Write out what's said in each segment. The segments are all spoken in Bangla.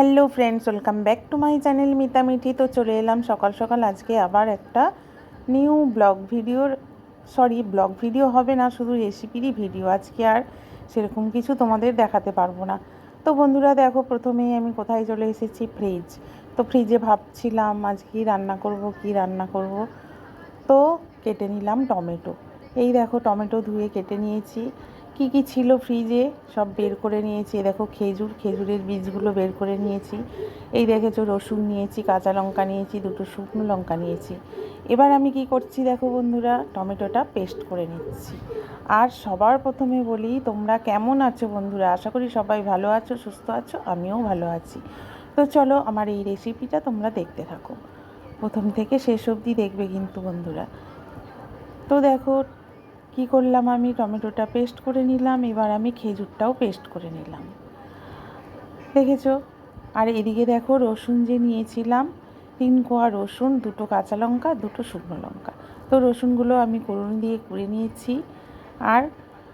Hello friends welcome back to my channel Mita Mithi তো চলে এলাম সকাল সকাল। আজকে আবার একটা নিউ ব্লগ ভিডিওর সরি ব্লগ ভিডিও হবে না, শুধু রেসিপিরই ভিডিও আজকে আর সেরকম কিছু তোমাদের দেখাতে পারব না। তো বন্ধুরা, দেখো, প্রথমেই আমি কোথায় চলে এসেছি? ফ্রিজ তো ফ্রিজে ভাবছিলাম আজ কি রান্না করব, কি রান্না করব? তো কেটে নিলাম টমেটো। এই দেখো, টমেটো ধুয়ে কেটে নিয়েছি। কি কি ছিল ফ্রিজে সব বের করে নিয়েছি। দেখো খেজুর, খেজুরের বীজগুলো বের করে নিয়েছি। এই দেখেছ, রসুন নিয়েছি, কাঁচা লঙ্কা নিয়েছি, দুটো শুকনো লঙ্কা নিয়েছি। এবার আমি কি করছি দেখো বন্ধুরা? টমেটোটা পেস্ট করে নিচ্ছি। আর সবার প্রথমে বলি, তোমরা কেমন আছো বন্ধুরা? আশা করি সবাই ভালো আছো, সুস্থ আছো, আমিও ভালো আছি। তো চলো, আমার এই রেসিপিটা তোমরা দেখতে থাকো। প্রথম থেকে শেষ অবধি দেখবে কিন্তু বন্ধুরা। তো দেখো কি করলাম আমি? টমেটোটা পেস্ট করে নিলাম। এবার আমি খেজুরটাও পেস্ট করে নিলাম। দেখেছ? আর এদিকে দেখো, রসুন যে নিয়েছিলাম, তিন কোয়া রসুন, দুটো কাঁচা লঙ্কা, দুটো শুকনো লঙ্কা। তো রসুনগুলো আমি করুন দিয়ে করে নিয়েছি আর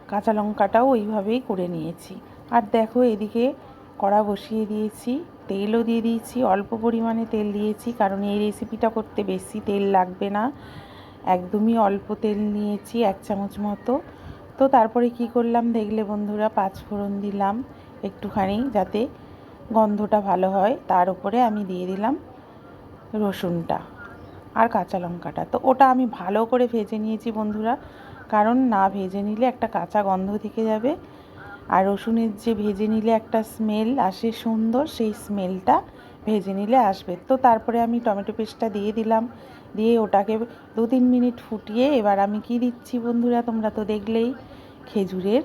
কাঁচা লঙ্কাটাও ওইভাবেই করে নিয়েছি। আর দেখো, এদিকে কড়া বসিয়ে দিয়েছি, তেলও দিয়ে দিয়েছি, অল্প পরিমাণে তেল দিয়েছি, কারণ এই রেসিপিটা করতে বেশি তেল লাগবে না। একদমই অল্প তেল নিয়েছি, এক চামচ মতো। তো তারপরে কি করলাম দেখলে বন্ধুরা, পাঁচ ফোড়ন দিলাম একটুখানি যাতে গন্ধটা ভালো হয়। তার উপরে আমি দিয়ে দিলাম রসুনটা আর কাঁচা লঙ্কাটা। তো ওটা আমি ভালো করে ভেজে নিয়েছি বন্ধুরা, কারণ না ভেজে নিলে একটা কাঁচা গন্ধ থেকে যাবে। আর রসুনের যে ভেজে নিলে একটা স্মেল আসে সুন্দর, সেই স্মেলটা ভেজে নিলে আসবে। তো তারপরে আমি টমেটো পেস্টটা দিয়ে দিলাম। দিয়ে ওটাকে দু তিন মিনিট ফুটিয়ে এবার আমি কি দিচ্ছি বন্ধুরা, তোমরা তো দেখলেই, খেজুরের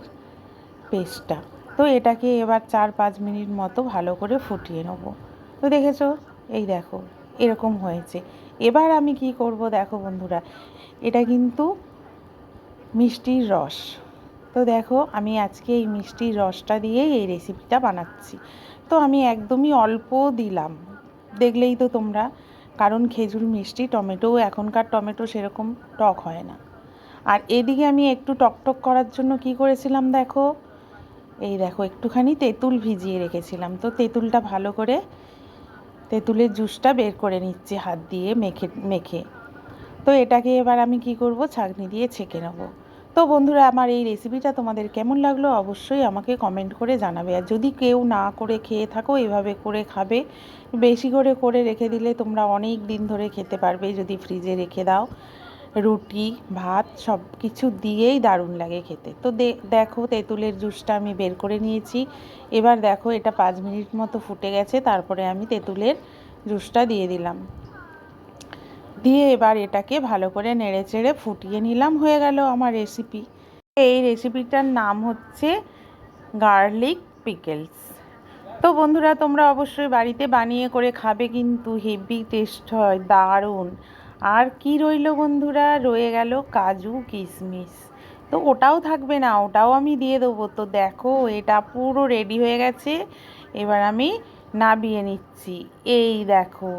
পেস্টটা। তো এটাকে এবার চার পাঁচ মিনিট মতো ভালো করে ফুটিয়ে নেব। তো দেখেছ? এই দেখো, এরকম হয়েছে। এবার আমি কি করব দেখো বন্ধুরা, এটা কিন্তু মিষ্টির রস। তো দেখো, আমি আজকে এই মিষ্টির রসটা দিয়েই এই রেসিপিটা বানাচ্ছি। তো আমি একদমই অল্প দিলাম। দেখলেই তো তোমরা, কারণ খেজুর মিষ্টি, টমেটো, এখনকার টমেটো সেরকম টক হয় না। আর এদিকে আমি একটু টকটক করার জন্য কি করেছিলাম দেখো? এই দেখো, একটুখানি তেঁতুল ভিজিয়ে রেখেছিলাম। তো তেঁতুলটা ভালো করে, তেঁতুলের জুসটা বের করে নিচ্ছি হাত দিয়ে মেখে মেখে। তো এটাকে এবার আমি কি করব? ছাঁকনি দিয়ে ছেঁকে নেব। তো বন্ধুরা, আমার এই রেসিপিটা তোমাদের কেমন লাগল অবশ্যই আমাকে কমেন্ট করে জানাবে। আর যদি কেউ না করে খেয়ে থাকো, এভাবে করে খাবে, বেশি করে করে রেখে দিলে তোমরা অনেক দিন ধরে খেতে পারবে, যদি ফ্রিজে রেখে দাও। রুটি, ভাত সব কিছু দিয়েই দারুণ লাগে খেতে। তো দেখো তেঁতুলের জুসটা আমি বের করে নিয়েছি। এবার দেখো এটা পাঁচ মিনিট মতো ফুটে গেছে, তারপরে আমি তেঁতুলের জুসটা দিয়ে দিলাম। দিয়ে এবার এটাকে ভালো করে নেড়ে চেড়ে ফুটিয়ে নিলাম, হয়ে গেল আমার রেসিপি এই রেসিপিটার নাম হচ্ছে গার্লিক পিকেলস তো বন্ধুরা, তোমরা অবশ্যই বাড়িতে বানিয়ে করে খাবে, কিন্তু হেভি টেস্ট হয়, দারুণ। আর কি রইল বন্ধুরা? রয়ে গেল কাজু কিশমিশ। তো ওটাও থাকবে না, ওটাও আমি দিয়ে দেবো। তো দেখো, এটা পুরো রেডি হয়ে গেছে। এবার আমি নাবিয়ে নিচ্ছি। এই দেখো।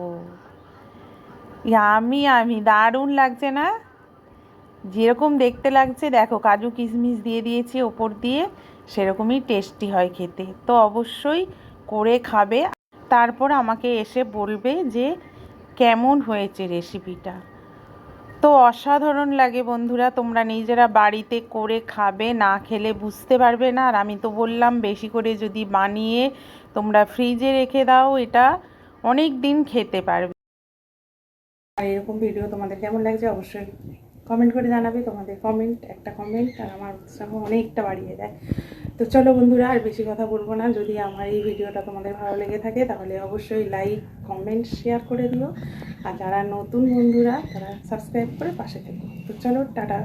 আমি আমি দারুণ লাগছে না? যেরকম দেখতে লাগছে, দেখো, কাজু কিশমিশ দিয়ে দিয়েছি ওপর দিয়ে, সেরকমই টেস্টি হয় খেতে। তো অবশ্যই করে খাবে। তারপর আমাকে এসে বলবে যে কেমন হয়েছে রেসিপিটা তো অসাধারণ লাগে বন্ধুরা, তোমরা নিজেরা বাড়িতে করে খাবে, না খেলে বুঝতে পারবে না। আর আমি তো বললাম, বেশি করে যদি বানিয়ে তোমরা ফ্রিজে রেখে দাও, এটা অনেক দিন খেতে পারবে। আর এরকম ভিডিও তোমাদের কেমন লাগছে অবশ্যই কমেন্ট করে জানাবে। তোমাদের কমেন্ট একটা কমেন্ট আর আমার উৎসাহ অনেকটা বাড়িয়ে দেয়। তো চলো বন্ধুরা, আর বেশি কথা বলব না। যদি আমার এই ভিডিওটা তোমাদের ভালো লেগে থাকে, তাহলে অবশ্যই লাইক কমেন্ট শেয়ার করে দিও। আর যারা নতুন বন্ধুরা, তারা সাবস্ক্রাইব করে পাশে থেকো। তো চলো, টাটা।